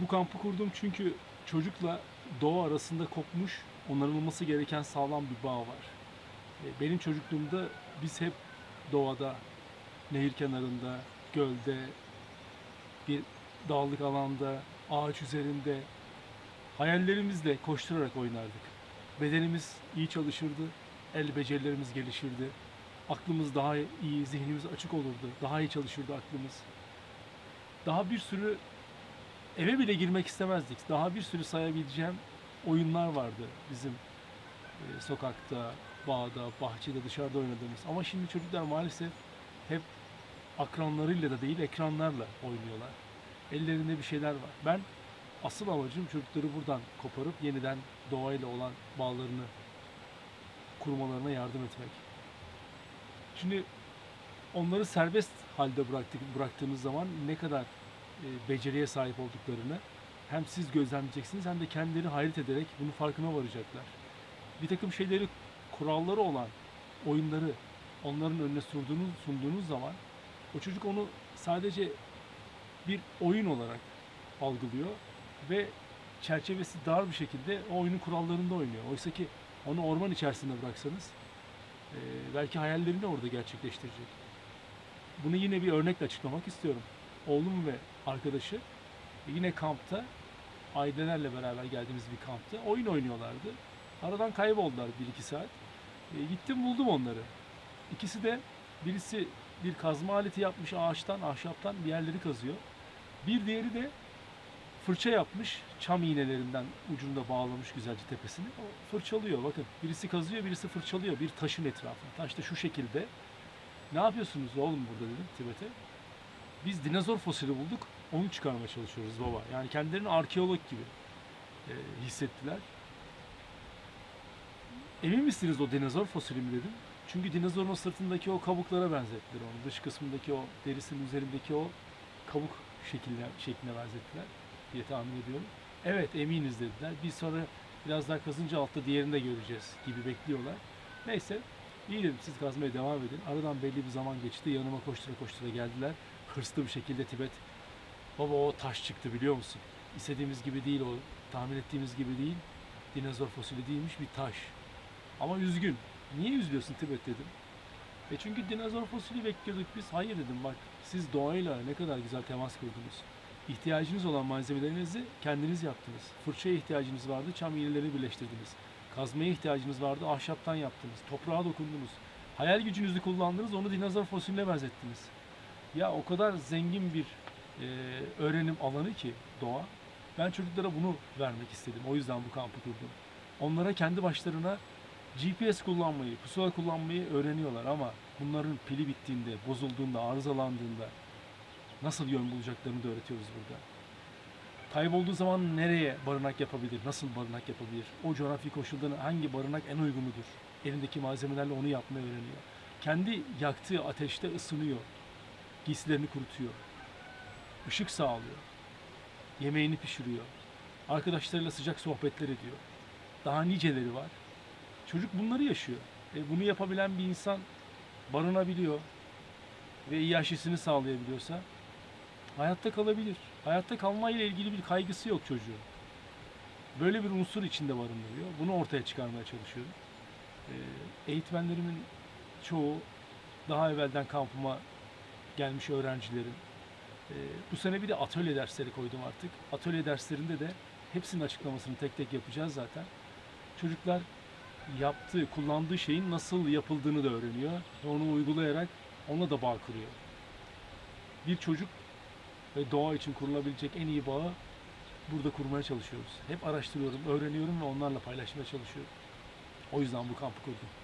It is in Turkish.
Bu kampı kurdum çünkü çocukla doğa arasında kopmuş, onarılması gereken sağlam bir bağ var. E, Benim çocukluğumda biz hep doğada, nehir kenarında, gölde, bir dağlık alanda, ağaç üzerinde hayallerimizle koşturarak oynardık. Bedenimiz iyi çalışırdı, el becerilerimiz gelişirdi. Aklımız daha iyi, zihnimiz açık olurdu. Daha iyi çalışırdı aklımız. Daha bir sürü eve bile girmek istemezdik. Daha bir sürü sayabileceğim oyunlar vardı bizim e, sokakta, bağda, bahçede, dışarıda oynadığımız. Ama şimdi çocuklar maalesef hep akranlarıyla da değil ekranlarla oynuyorlar. Ellerinde bir şeyler var. Ben asıl amacım çocukları buradan koparıp yeniden doğayla olan bağlarını kurmalarına yardım etmek. Şimdi onları serbest halde bıraktık, bıraktığınız zaman ne kadar beceriye sahip olduklarını hem siz gözlemleyeceksiniz hem de kendileri hayret ederek bunun farkına varacaklar. Bir takım şeyleri, kuralları olan oyunları onların önüne sunduğunuz, sunduğunuz zaman o çocuk onu sadece bir oyun olarak algılıyor ve çerçevesi dar bir şekilde o oyunun kurallarında oynuyor. Oysa ki onu orman içerisinde bıraksanız e, belki hayallerini orada gerçekleştirecek. Bunu yine bir örnekle açıklamak istiyorum. Oğlum ve arkadaşı yine kampta ailelerle beraber geldiğimiz bir kampta oyun oynuyorlardı. Aradan kayboldular 1-2 saat. E, gittim buldum onları. İkisi de birisi bir kazma aleti yapmış ağaçtan, ahşaptan bir yerleri kazıyor. Bir diğeri de fırça yapmış, çam iğnelerinden ucunda bağlamış güzelce tepesini. O fırçalıyor bakın. Birisi kazıyor, birisi fırçalıyor bir taşın etrafına. Taş da şu şekilde. Ne yapıyorsunuz oğlum burada dedim Tibet'e. Biz dinozor fosili bulduk, onu çıkarmaya çalışıyoruz baba. Yani kendilerini arkeolog gibi e, hissettiler. Emin misiniz o dinozor fosili mi dedim. Çünkü dinozorun o sırtındaki o kabuklara benzettiler onu. Dış kısmındaki o derisinin üzerindeki o kabuk şekline, şekline benzettiler diye tahmin ediyorum. Evet eminiz dediler. Bir sonra biraz daha kazınca altta diğerini de göreceğiz gibi bekliyorlar. Neyse iyi dedim siz kazmaya devam edin. Aradan belli bir zaman geçti. Yanıma koştura koştura geldiler. Hırslı bir şekilde Tibet. Baba o taş çıktı biliyor musun? İstediğimiz gibi değil o. Tahmin ettiğimiz gibi değil. Dinozor fosili değilmiş bir taş. Ama üzgün. Niye üzülüyorsun Tibet dedim. E çünkü dinozor fosili bekliyorduk biz. Hayır dedim bak siz doğayla ne kadar güzel temas kurdunuz. İhtiyacınız olan malzemelerinizi kendiniz yaptınız. Fırçaya ihtiyacınız vardı, çam iğnelerini birleştirdiniz. Kazmaya ihtiyacınız vardı, ahşaptan yaptınız. Toprağa dokundunuz. Hayal gücünüzü kullandınız, onu dinozor fosiline benzettiniz. Ya o kadar zengin bir e, öğrenim alanı ki doğa. Ben çocuklara bunu vermek istedim. O yüzden bu kampı kurdum. Onlara kendi başlarına GPS kullanmayı, pusula kullanmayı öğreniyorlar ama bunların pili bittiğinde, bozulduğunda, arızalandığında nasıl yön bulacaklarını da öğretiyoruz burada. Kaybolduğu zaman nereye barınak yapabilir, nasıl barınak yapabilir, o coğrafi koşulda hangi barınak en uygunudur, elindeki malzemelerle onu yapmayı öğreniyor. Kendi yaktığı ateşte ısınıyor, giysilerini kurutuyor, ışık sağlıyor, yemeğini pişiriyor, arkadaşlarıyla sıcak sohbetler ediyor. Daha niceleri var. Çocuk bunları yaşıyor. E bunu yapabilen bir insan barınabiliyor ve iyi aşısını sağlayabiliyorsa hayatta kalabilir. Hayatta kalmayla ilgili bir kaygısı yok çocuğun. Böyle bir unsur içinde barındırıyor. Bunu ortaya çıkarmaya çalışıyorum. E, eğitmenlerimin çoğu daha evvelden kampıma gelmiş öğrencilerim. E, bu sene bir de atölye dersleri koydum artık. Atölye derslerinde de hepsinin açıklamasını tek tek yapacağız zaten. Çocuklar yaptığı, kullandığı şeyin nasıl yapıldığını da öğreniyor ve onu uygulayarak ona da bağ kuruyor. Bir çocuk ve doğa için kurulabilecek en iyi bağı burada kurmaya çalışıyoruz. Hep araştırıyorum, öğreniyorum ve onlarla paylaşmaya çalışıyorum. O yüzden bu kampı kurdum.